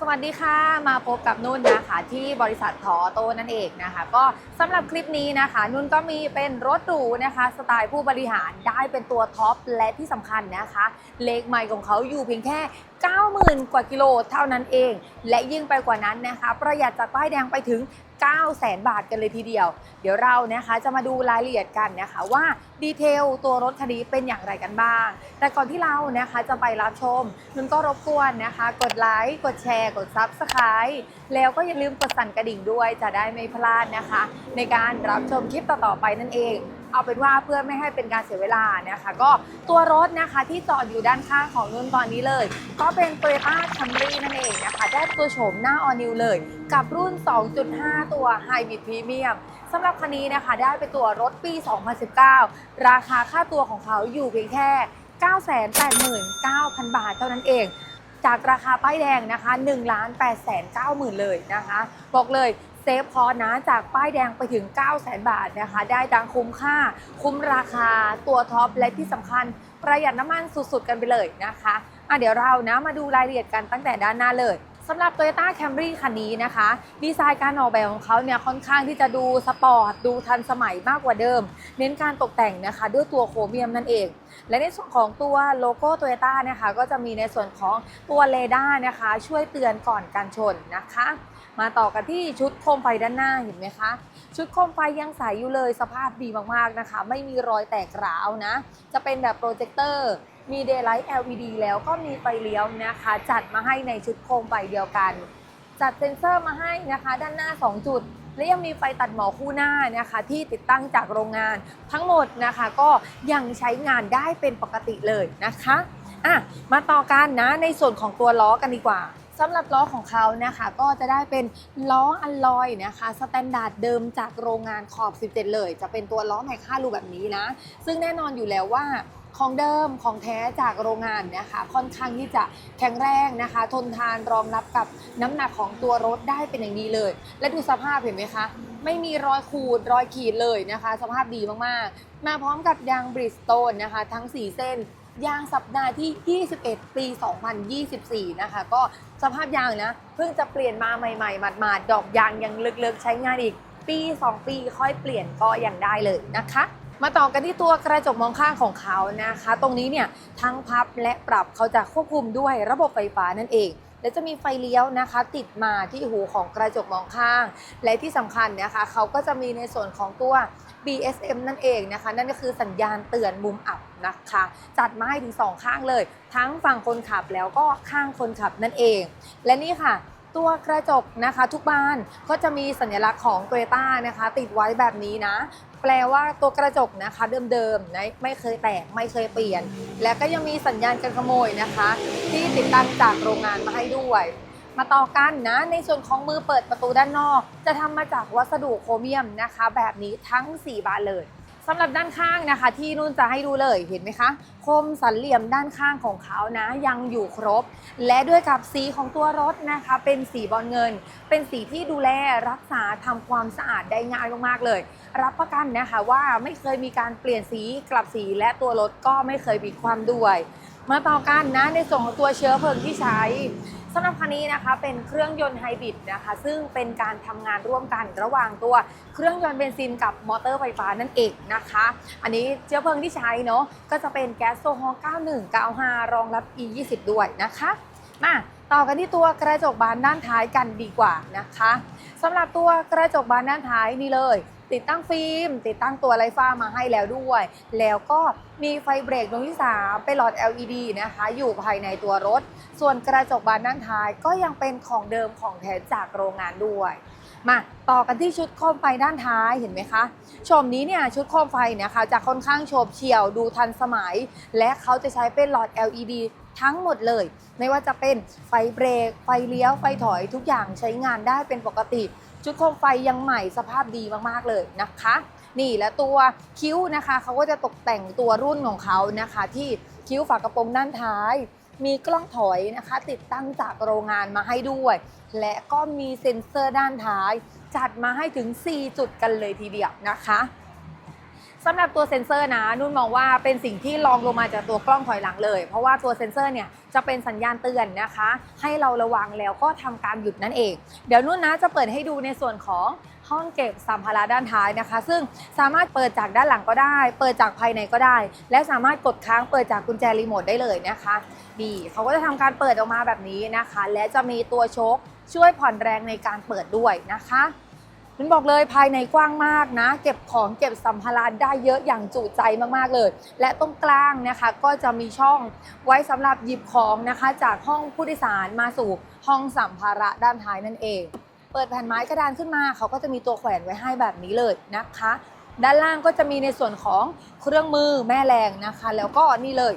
สวัสดีค่ะ มาพบกับนุ่นนะคะที่บริษัททอโตนั่นเองนะคะ ก็สำหรับคลิปนี้นะคะ นุ่นก็มีเป็นรถหรูนะคะ สไตล์ผู้บริหารได้เป็นตัวท็อปและที่สำคัญนะคะ เลขไมล์ของเขาอยู่เพียงแค่ 90,000 กว่ากิโลเท่านั้นเอง และยิ่งไปกว่านั้นนะคะ ประหยัดจากป้ายแดงไปถึง 9 0 0 0 0 0 บาทกันเลยทีเดียว เดี๋ยวเรานะคะจะมาดูรายละเอียดกันนะคะว่าดีเทลตัวรถคันนี้เป็นอย่างไรกันบ้าง แต่ก่อนที่เรานะคะจะไปรับชมนุ่นก็รบกวนนะคะ กดไลค์กดแชร์ กด Subscribe แล้วก็อย่าลืมกดสั่นกระดิ่งด้วยจะได้ไม่พลาดนะคะ ในการรับชมคลิปต่อๆไปนั่นเอง เอาเป็นว่าเพื่อไม่ให้เป็นการเสียเวลานะคะ ก็ตัวรถนะคะที่จอดอยู่ด้านข้างของนุ่นตอนนี้เลย ก็เป็น Toyota Camry นั่นเองนะคะ ได้ตัวโฉมหน้า All New เลย กับรุ่น 2.5 ตัว Hybrid Premium สำหรับคันนี้นะคะ ได้เป็นตัวรถปี 2019 ราคาค่าตัวของเขาอยู่เพียงแค่ 989,000 บาทเท่านั้นเองจากราคาป้ายแดงนะคะ1 8 9 0 0 0 0 เลยนะคะ บอกเลย เซฟคอนะจากป้ายแดงไปถึง9 0 0 0 0 0 บาทนะคะ ได้ดังคุ้มค่า คุ้มราคาตัวท็อปและที่สำคัญประหยัดน้ำมันสุดๆกันไปเลยนะคะอะเดี๋ยวเรานะมาดูรายละเอียดกันตั้งแต่ด้านหน้าเลยสำหรับ Toyota Camry คันนี้นะคะ ดีไซน์การออกแบบของเขาเนี่ยค่อนข้างที่จะดูสปอร์ตดูทันสมัยมากกว่าเดิม เน้นการตกแต่งนะคะด้วยตัวโครเมียมนั่นเอง และในส่วนของตัวโลโก้ Toyota นะคะก็จะมีในส่วนของตัวเรดาร์นะคะ ช่วยเตือนก่อนการชนนะคะ มาต่อกันที่ชุดโคมไฟด้านหน้าเห็นไหมคะ ชุดโคมไฟยังใสอยู่เลยสภาพดีมากๆนะคะ ไม่มีรอยแตกร้าวนะ จะเป็นแบบโปรเจคเตอร์มี Daylight LED แล้วก็มีไฟเลี้ยวนะคะ จัดมาให้ในชุดโคมไฟเดียวกัน จัดเซ็นเซอร์มาให้นะคะ ด้านหน้า 2 จุด และยังมีไฟตัดหมอกคู่หน้านะคะ ที่ติดตั้งจากโรงงาน ทั้งหมดนะคะก็ยังใช้งานได้เป็นปกติเลยนะคะอะมาต่อกันนะในส่วนของตัวล้อกันดีกว่า สำหรับล้อของเขานะคะก็จะได้เป็นล้ออัลลอยนะคะสแตนดาร์ดเดิมจากโรงงานขอบ 17 เลย จะเป็นตัวล้อไมค่ารูแบบนี้นะ ซึ่งแน่นอนอยู่แล้วว่าของเดิมของแท้จากโรงงานนะคะค่อนข้างที่จะแข็งแรงนะคะ ทนทานรองรับกับน้ำหนักของตัวรถได้เป็นอย่างดีเลย และดูสภาพเห็นไหมคะ ไม่มีรอยขูดรอยขีดเลยนะคะ สภาพดีมากๆ มาพร้อมกับยางบริสโตนนะคะ ทั้ง 4 เส้น ยางสัปดาห์ที่ 21 ปี 2024 นะคะ ก็สภาพยางนะ เพิ่งจะเปลี่ยนมาใหม่ๆหมาดๆ ดอกยางยังเลิกๆ ใช้งานอีก ปี 2 ปีค่อยเปลี่ยนก็ยังได้เลยนะคะ มาต่อกันที่ตัวกระจกมองข้างของเขานะคะ ตรงนี้เนี่ยทั้งพับและปรับเขาจะควบคุมด้วยระบบไฟฟ้านั่นเองและจะมีไฟเลี้ยวนะคะ ติดมาที่หูของกระจกมองข้าง และที่สำคัญนะคะเขาก็จะมีในส่วนของตัว BSM นั่นเองนะคะ นั่นก็คือสัญญาณเตือนมุมอับนะคะ จัดมาให้ถึงสองข้างเลย ทั้งฝั่งคนขับแล้วก็ข้างคนขับนั่นเอง และนี่ค่ะตัวกระจกนะคะทุกบ้านก็จะมีสัญลักษณ์ของ t o y ยต้านะคะ ติดไว้แบบนี้นะ แปลว่าตัวกระจกนะคะเดิมๆนะไม่เคยแตกไม่เคยเปลี่ยน และก็ยังมีสัญญาณการขโมยนะคะ ที่ติดตั้งจากโรงงานมาให้ด้วย มาต่อกันนะในส่วนของมือเปิดประตูด้านนอก จะทำมาจากวัสดุโครเมียมนะคะ แบบนี้ทั้ง 4 บานเลยสำหรับด้านข้างนะคะ ที่นุ่นจะให้ดูเลยเห็นไหมคะคมสันเหลี่ยมด้านข้างของเขานะ ยังอยู่ครบ และด้วยกับสีของตัวรถนะคะ เป็นสีบอลเงิน เป็นสีที่ดูแลรักษาทำความสะอาดได้ง่ายมากๆเลย รับประกันนะคะว่าไม่เคยมีการเปลี่ยนสีกลับสีและตัวรถก็ไม่เคยมีความด้วย มาต่อกันนะในส่วนของตัวเชื้อเพลิงที่ใช้สำหรับคันนี้นะคะเป็นเครื่องยนต์ไฮบริดนะคะ ซึ่งเป็นการทำงานร่วมกันระหว่างตัวเครื่องยนต์เบนซินกับมอเตอร์ไฟฟ้านั่นเองนะคะ อันนี้เชื้อเพลิงที่ใช้เนาะก็จะเป็นแก๊สโซฮอล์91 95 รองรับ E20 ด้วยนะคะมาต่อกันที่ตัวกระจกบานด้านท้ายกันดีกว่านะคะสำหรับตัวกระจกบานด้านท้ายนี่เลย ติดตั้งฟิล์ม ติดตั้งตัวไลฟ้ามาให้แล้วด้วย แล้วก็มีไฟเบรกดวงที่ 3 เป็นหลอด LED นะคะ อยู่ภายในตัวรถ ส่วนกระจกบานด้านท้ายก็ยังเป็นของเดิมของแท้จากโรงงานด้วย มาต่อกันที่ชุดโคมไฟด้านท้ายเห็นไหมคะชมนี้เนี่ยชุดโคมไฟนะคะจะค่อนข้างโฉบเฉี่ยวดูทันสมัย และเขาจะใช้เป็นหลอด LED ทั้งหมดเลย ไม่ว่าจะเป็นไฟเบรก ไฟเลี้ยว ไฟถอยทุกอย่างใช้งานได้เป็นปกติ ชุดโคมไฟยังใหม่สภาพดีมากๆเลยนะคะ นี่และตัวคิ้วนะคะเขาก็จะตกแต่งตัวรุ่นของเขานะคะ ที่คิ้วฝากระโปรงด้านท้าย มีกล้องถอยนะคะ ติดตั้งจากโรงงานมาให้ด้วย และก็มีเซ็นเซอร์ด้านท้าย จัดมาให้ถึง 4 จุดกันเลยทีเดียวนะคะ สำหรับตัวเซ็นเซอร์นะนุ่นมองว่าเป็นสิ่งที่รองลงมาจากตัวกล้องถอยหลังเลย เพราะว่าตัวเซ็นเซอร์เนี่ยจะเป็นสัญญาณเตือนนะคะ ให้เราระวังแล้วก็ทำการหยุดนั่นเอง เดี๋ยวนุ่นนะจะเปิดให้ดูในส่วนของห้องเก็บสัมภาระด้านท้ายนะคะ ซึ่งสามารถเปิดจากด้านหลังก็ได้ เปิดจากภายในก็ได้ และสามารถกดค้างเปิดจากกุญแจรีโมทได้เลยนะคะดีเขาก็จะทำการเปิดออกมาแบบนี้นะคะ และจะมีตัวโชคช่วยผ่อนแรงในการเปิดด้วยนะคะ มันบอกเลยภายในกว้างมากนะ เก็บของเก็บสัมภาระได้เยอะอย่างจุใจมากๆเลย และตรงกลางนะคะก็จะมีช่องไว้สำหรับหยิบของนะคะจากห้องผู้โดยสารมาสู่ห้องสัมภาระด้านท้ายนั่นเอง เปิดแผ่นไม้กระดานขึ้นมาเขาก็จะมีตัวแขวนไว้ให้แบบนี้เลยนะคะ ด้านล่างก็จะมีในส่วนของเครื่องมือแม่แรงนะคะ แล้วก็นี่เลย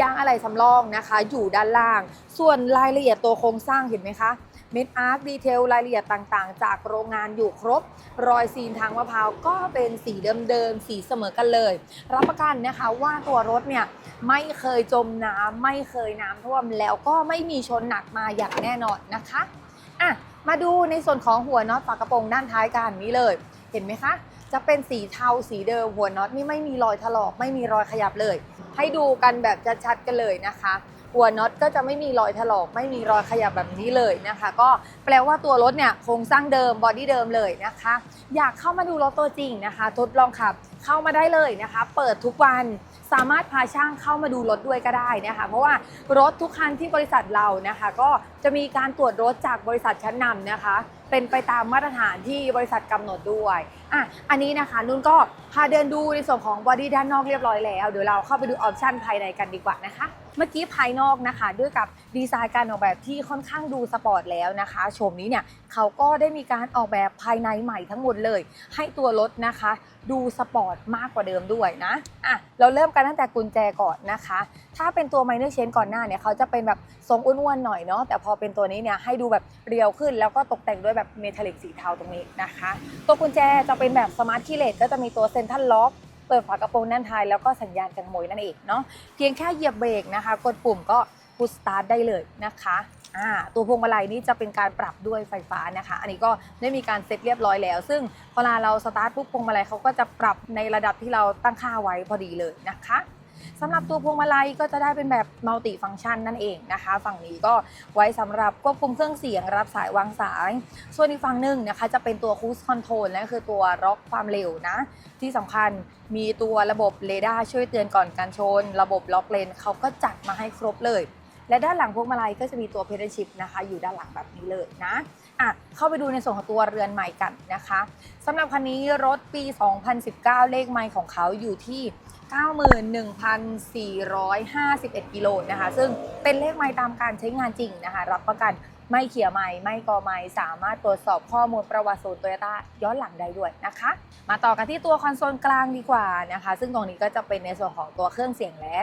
ยางอะไหล่สำรองนะคะ อยู่ด้านล่าง ส่วนรายละเอียดตัวโครงสร้างเห็นไหมคะ เม็ดอาร์คดีเทลรายละเอียดต่างๆ จากโรงงานอยู่ครบ รอยซีนทางมะพร้าวก็เป็นสีเดิมๆ สีเสมอกันเลย รับประกันนะคะว่าตัวรถเนี่ยไม่เคยจมน้ำไม่เคยน้ำท่วมแล้วก็ไม่มีชนหนักมาอย่างแน่นอนนะคะอะมาดูในส่วนของหัวน็อตฝากระโปรงด้านท้ายกันนี้เลย เห็นไหมคะ จะเป็นสีเทาสีเดิมหัวน็อตนี่ไม่มีรอยถลอก ไม่มีรอยขยับเลย ให้ดูกันแบบชัดๆกันเลยนะคะ หัวน็อตก็จะไม่มีรอยถลอกไม่มีรอยขยับแบบนี้เลยนะคะ ก็แปลว่าตัวรถเนี่ยโครงสร้างเดิมบอดี้เดิมเลยนะคะ อยากเข้ามาดูรถตัวจริงนะคะ ทดลองขับเข้ามาได้เลยนะคะ เปิดทุกวันสามารถพาช่างเข้ามาดูรถด้วยก็ได้นะคะ เพราะว่ารถทุกคันที่บริษัทเรานะคะ ก็จะมีการตรวจรถจากบริษัทชั้นนำนะคะ เป็นไปตามมาตรฐานที่บริษัทกำหนดด้วยอะอันนี้นะคะนุ่นก็พาเดินดูในส่วนของบอดี้ด้านนอกเรียบร้อยแล้วเดี๋ยวเราเข้าไปดูออปชันภายในกันดีกว่านะคะ เมื่อกี้ภายนอกนะคะ ด้วยกับดีไซน์การออกแบบที่ค่อนข้างดูสปอร์ตแล้วนะคะโฉมนี้เนี่ยเขาก็ได้มีการออกแบบภายในใหม่ทั้งหมดเลย ให้ตัวรถนะคะ ดูสปอร์ตมากกว่าเดิมด้วยนะอะเราเริ่มกันตั้งแต่กุญแจก่อนนะคะ ถ้าเป็นตัว minor chain ก่อนหน้าเนี่ยเขาจะเป็นแบบทรงอ้วนๆหน่อยเนาะแต่พอเป็นตัวนี้เนี่ยให้ดูแบบเรียวขึ้น แล้วก็ตกแต่งด้วยแบบเมทัลลิกสีเทาตรงนี้นะคะ ตัวกุญแจจะเป็นแบบสมาร์ทคีย์เลสก็จะมีตัวเซนทัลล็อกเปิดฝากระโปรงด้านท้ายแล้วก็สัญญาณกันขโมยนั่นเองเนาะเพียงแค่เหยียบเบรกนะคะ กดปุ่มก็พุชสตาร์ทได้เลยนะคะ อ่าตัวพวงมาลัยนี่จะเป็นการปรับด้วยไฟฟ้านะคะ อันนี้ก็ได้มีการเซ็ตเรียบร้อยแล้ว ซึ่งเวลาเราสตาร์ทปุ๊บพวงมาลัยเขาก็จะปรับในระดับที่เราตั้งค่าไว้พอดีเลยนะคะสำหรับตัวพวงมาลัยก็จะได้เป็นแบบมัลติฟังก์ชันนั่นเองนะคะ ฝั่งนี้ก็ไว้สำหรับควบคุมเครื่องเสียงรับสายวางสาย ส่วนอีกฝั่งหนึ่งนะคะจะเป็นตัวคูสคอนโทรลนั่นคือตัวล็อกความเร็วนะ ที่สำคัญมีตัวระบบเรดาร์ช่วยเตือนก่อนการชน ระบบล็อกเลนเขาก็จัดมาให้ครบเลย และด้านหลังพวงมาลัยก็จะมีตัวเพดานชิพนะคะ อยู่ด้านหลังแบบนี้เลยนะอะเข้าไปดูในส่วนของตัวเรือนใหม่กันนะคะสำหรับคันนี้รถปี 2019 เลขไมล์ของเขาอยู่ที่ 91,451 กิโลนะคะ ซึ่งเป็นเลขไมล์ตามการใช้งานจริงนะคะ รับประกันไม่เขี่ยไมล์ไม่กอไมล์สามารถตรวจสอบข้อมูลประวัติศูนย์โตโยต้าย้อนหลังได้ด้วยนะคะ มาต่อกันที่ตัวคอนโซลกลางดีกว่านะคะ ซึ่งตรงนี้ก็จะเป็นในส่วนของตัวเครื่องเสียงและ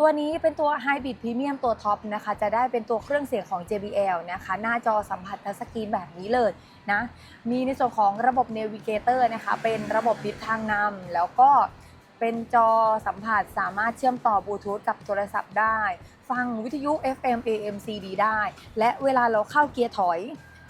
ตัวนี้เป็นตัว Hybrid Premium ตัวท็อปนะคะ จะได้เป็นตัวเครื่องเสียงของ JBL นะคะ หน้าจอสัมผัสทัชสกรีนแบบนี้เลยนะ มีในส่วนของระบบ Navigator นะคะ เป็นระบบทิศทางนำแล้วก็เป็นจอสัมผัสสามารถเชื่อมต่อบลูทูธกับโทรศัพท์ได้ ฟังวิทยุ FM AM CD ได้ และเวลาเราเข้าเกียร์ถอย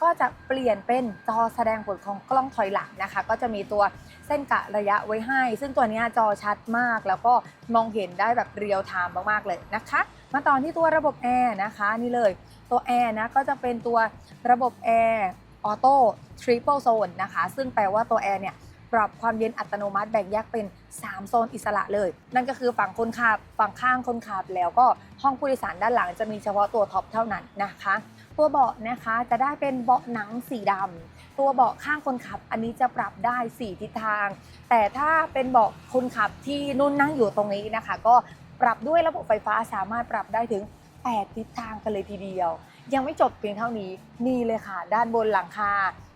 ก็จะเปลี่ยนเป็นจอแสดงผลของกล้องถอยหลังนะคะ ก็จะมีตัวเส้นกะระยะไว้ให้ ซึ่งตัวนี้จอชัดมากแล้วก็มองเห็นได้แบบเรียลไทม์มากๆเลยนะคะ มาต่อที่ตัวระบบแอร์นะคะนี่เลยตัวแอร์นะก็จะเป็นตัวระบบแอร์ออโต้ทริปเปิลโซนนะคะ ซึ่งแปลว่าตัวแอร์เนี่ยปรับความเย็นอัตโนมัติแบ่งแยกเป็น 3 โซนอิสระเลย นั่นก็คือฝั่งคนขับ ฝั่งข้างคนขับแล้วก็ห้องผู้โดยสารด้านหลังจะมีเฉพาะตัวท็อปเท่านั้นนะคะ ตัวเบาะนะคะจะได้เป็นเบาะหนังสีดำตัวเบาะข้างคนขับอันนี้จะปรับได้ 4 ทิศทาง แต่ถ้าเป็นเบาะคนขับที่นุ่นนั่งอยู่ตรงนี้นะคะ ก็ปรับด้วยระบบไฟฟ้าสามารถปรับได้ถึง 8 ทิศทางกันเลยทีเดียว ยังไม่จบเพียงเท่านี้นี่เลยค่ะ ด้านบนหลังคา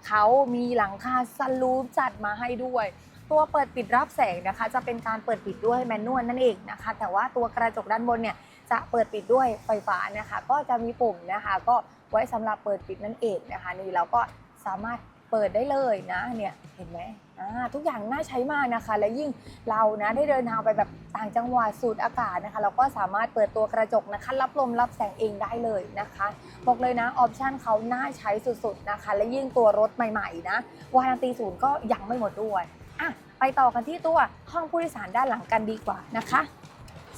เขามีหลังคาสลูปจัดมาให้ด้วยตัวเปิดปิดรับแสงนะคะ จะเป็นการเปิดปิดด้วยแมนนวลนั่นเองนะคะ แต่ว่าตัวกระจกด้านบนเนี่ยจะเปิดปิดด้วยไฟฟ้านะคะ ก็จะมีปุ่มนะคะ ก็ ไว้สำหรับเปิดปิดนั่นเองนะคะ นี่เราก็สามารถเปิดได้เลยนะเนี่ยเห็นไหมทุกอย่างน่าใช้มากนะคะ และยิ่งเรานะได้เดินทางไปแบบต่างจังหวัดสูดอากาศนะคะ เราก็สามารถเปิดตัวกระจกนะคะ รับลมรับแสงเองได้เลยนะคะบอกเลยนะออปชันเขาน่าใช้สุดๆนะคะ และยิ่งตัวรถใหม่ๆนะวารันตีศูนย์ก็ยังไม่หมดด้วยอะไปต่อกันที่ตัวห้องผู้โดยสารด้านหลังกันดีกว่านะคะ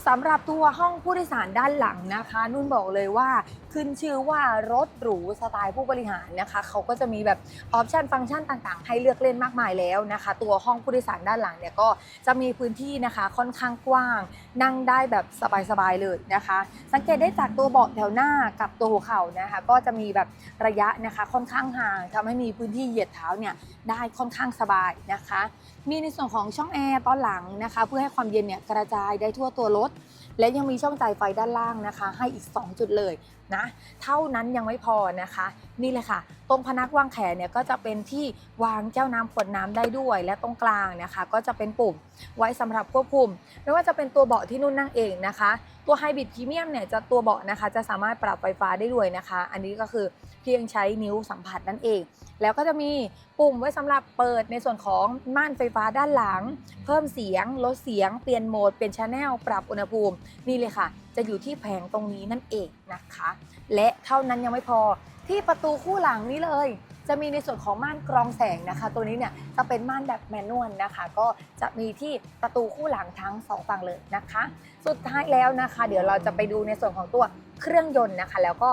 สำหรับตัวห้องผู้โดยสารด้านหลังนะคะ นุ่นบอกเลยว่าขึ้นชื่อว่ารถหรูสไตล์ผู้บริหารนะคะเขาก็จะมีแบบออปชันฟังก์ชันต่างๆ ให้เลือกเล่นมากมายแล้วนะคะ ตัวห้องผู้โดยสารด้านหลังเนี่ยก็จะมีพื้นที่นะคะค่อนข้างกว้าง นั่งได้แบบสบายๆเลยนะคะ สังเกตได้จากตัวเบาะแถวหน้ากับตัวหัวเข่านะคะ ก็จะมีแบบระยะนะคะค่อนข้างห่างทำให้มีพื้นที่เหยียดเท้าเนี่ยได้ค่อนข้างสบายนะคะ มีในส่วนของช่องแอร์ตอนหลังนะคะ เพื่อให้ความเย็นเนี่ยกระจายได้ทั่วตัวรถและยังมีช่องจ่ายไฟด้านล่างนะคะ ให้อีก 2 จุดเลย นะเท่านั้นยังไม่พอนะคะ นี่เลยค่ะ ตรงพนักวางแขนเนี่ยก็จะเป็นที่วางแก้วน้ำขวดน้ำได้ด้วย และตรงกลางนะคะ ก็จะเป็นปุ่มไว้สำหรับควบคุม ไม่ว่าจะเป็นตัวเบาะที่นุ่นนั่งเองนะคะ ตัวไฮบริดพรีเมียมเนี่ยจะตัวเบาะนะคะ จะสามารถปรับไฟฟ้าได้ด้วยนะคะ อันนี้ก็คือเพียงใช้นิ้วสัมผัสนั่นเอง แล้วก็จะมีปุ่มไว้สำหรับเปิดในส่วนของม่านไฟฟ้าด้านหลัง เพิ่มเสียง ลดเสียง เปลี่ยนโหมด เปลี่ยนชแนล ปรับอุณหภูมิ นี่เลยค่ะจะอยู่ที่แผงตรงนี้นั่นเองนะคะ และเท่านั้นยังไม่พอที่ประตูคู่หลังนี้เลย จะมีในส่วนของม่านกรองแสงนะคะ ตัวนี้เนี่ยจะเป็นม่านแบบแมนนวลนะคะ ก็จะมีที่ประตูคู่หลังทั้งสองฝั่งเลยนะคะ สุดท้ายแล้วนะคะ เดี๋ยวเราจะไปดูในส่วนของตัวเครื่องยนต์นะคะ แล้วก็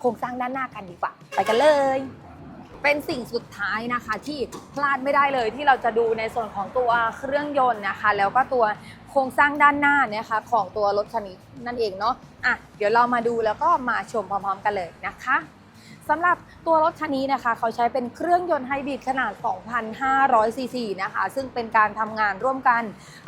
โครงสร้างด้านหน้ากันดีกว่า ไปกันเลย เป็นสิ่งสุดท้ายนะคะที่พลาดไม่ได้เลยที่เราจะดูในส่วนของตัวเครื่องยนต์นะคะ แล้วก็ตัวโครงสร้างด้านหน้านี่ยค่ะของตัวรถคันนี้นั่นเองเนาะอะเดี๋ยวเรามาดูแล้วก็มาชมพร้อมๆกันเลยนะคะสำหรับตัวรถคันนี้นะคะ เขาใช้เป็นเครื่องยนต์ไฮบริดขนาด 2,500 ซีซีนะคะ ซึ่งเป็นการทำงานร่วมกัน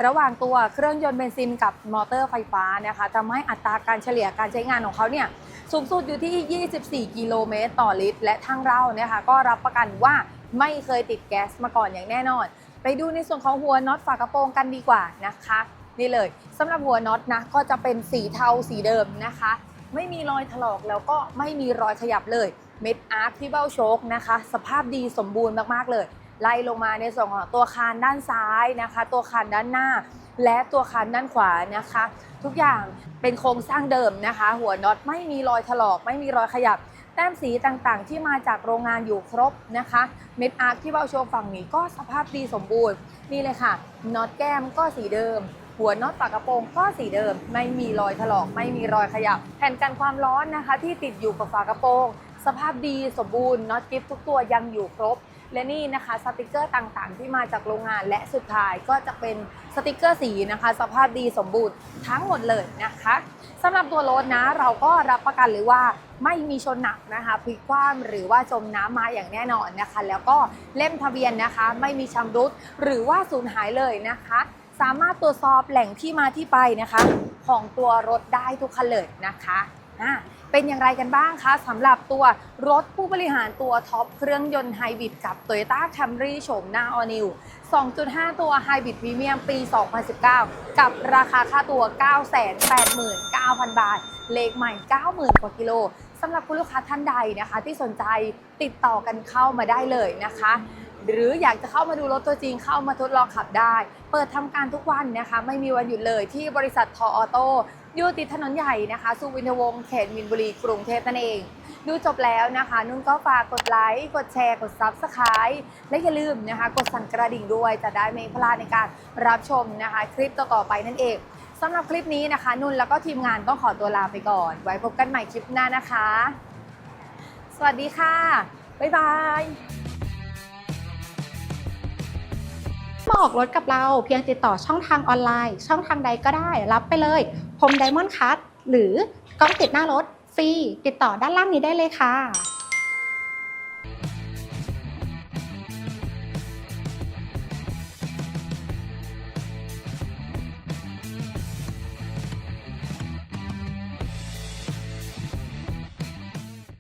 ระหว่างตัวเครื่องยนต์เบนซินกับมอเตอร์ไฟฟ้านะคะทำให้อัตราการเฉลี่ยการใช้งานของเขาเนี่ย สูงสุดอยู่ที่ 24 กิโลเมตรต่อลิตร และทางเราเนี่ยค่ะก็รับประกันว่าไม่เคยติดแก๊สมาก่อนอย่างแน่นอน ไปดูในส่วนของหัวน็อตฝากระโปรงกันดีกว่านะคะนี่เลยสำหรับหัวน็อตนะก็จะเป็นสีเทาสีเดิมนะคะ ไม่มีรอยถลอกแล้วก็ไม่มีรอยขยับเลยเม็ดอาร์คที่เบ้าโชคนะคะ สภาพดีสมบูรณ์มากๆเลย ไล่ลงมาในส่วนของตัวคานด้านซ้ายนะคะ ตัวคานด้านหน้า และตัวคานด้านขวานะคะ ทุกอย่างเป็นโครงสร้างเดิมนะคะ หัวน็อตไม่มีรอยถลอก ไม่มีรอยขยับแต้มสีต่างๆ ที่มาจากโรงงานอยู่ครบนะคะ เม็ดอาร์คที่เบาโชว์ฝั่งนี้ก็สภาพดีสมบูรณ์นี่เลยค่ะน็อตแก้มก็สีเดิม หัวน็อตฝากระโปรงก็สีเดิม ไม่มีรอยถลอก ไม่มีรอยขยับ แผ่นกันความร้อนนะคะ ที่ติดอยู่กับฝากระโปรง สภาพดีสมบูรณ์น็อตกิฟทุกตัวยังอยู่ครบ และนี่นะคะสติกเกอร์ต่างๆ ที่มาจากโรงงานและสุดท้ายก็จะเป็นสติกเกอร์สีนะคะ สภาพดีสมบูรณ์ทั้งหมดเลยนะคะสำหรับตัวรถนะเราก็รับประกันเลยว่าไม่มีชนหนักนะคะพลิกคว่ำหรือว่าจมน้ำมาอย่างแน่นอนนะคะ แล้วก็เล่มทะเบียนนะคะ ไม่มีชำรุดหรือว่าสูญหายเลยนะคะ สามารถตรวจสอบแหล่งที่มาที่ไปนะคะ ของตัวรถได้ทุกคันเลยนะคะ อะเป็นอย่างไรกันบ้างคะสำหรับตัวรถผู้บริหารตัวท็อปเครื่องยนต์ไฮบริดกับ Toyota Camry โฉมหน้า All New 2.5 ตัวไฮบริดพรีเมียมปี 2019 กับราคาค่าตัว 989,000 บาท เลขใหม่ 90,000 กว่ากิโลสำหรับคุณลูกค้าท่านใดนะคะ ที่สนใจติดต่อกันเข้ามาได้เลยนะคะ หรืออยากจะเข้ามาดูรถตัวจริงเข้ามาทดลองขับได้ เปิดทำการทุกวันนะคะ ไม่มีวันหยุดเลยที่บริษัททออโต้ อยู่ติดถนนใหญ่นะคะสุวินทวงศ์เขตมินบุรีกรุงเทพนั่นเอง ดูจบแล้วนะคะ นุ่นก็ฝากกดไลค์ กดแชร์ กดซับสไคร b ์และอย่าลืมนะคะ กดสั่นกระดิ่งด้วยจะได้ไม่พลาดในการรับชมนะคะ คลิปต่อๆไปนั่นเองสำหรับคลิปนี้นะคะ นุ่นแล้วก็ทีมงานต้องขอตัวลาไปก่อน ไว้พบกันใหม่คลิปหน้านะคะ สวัสดีค่ะ บ๊ายบายมาออกรถกับเราเพียงติดต่อช่องทางออนไลน์ ช่องทางใดก็ได้รับไปเลย พรมไดมอนด์คัทหรือกล้องติดหน้ารถฟรีติดต่อด้านล่างนี้ได้เลยค่ะ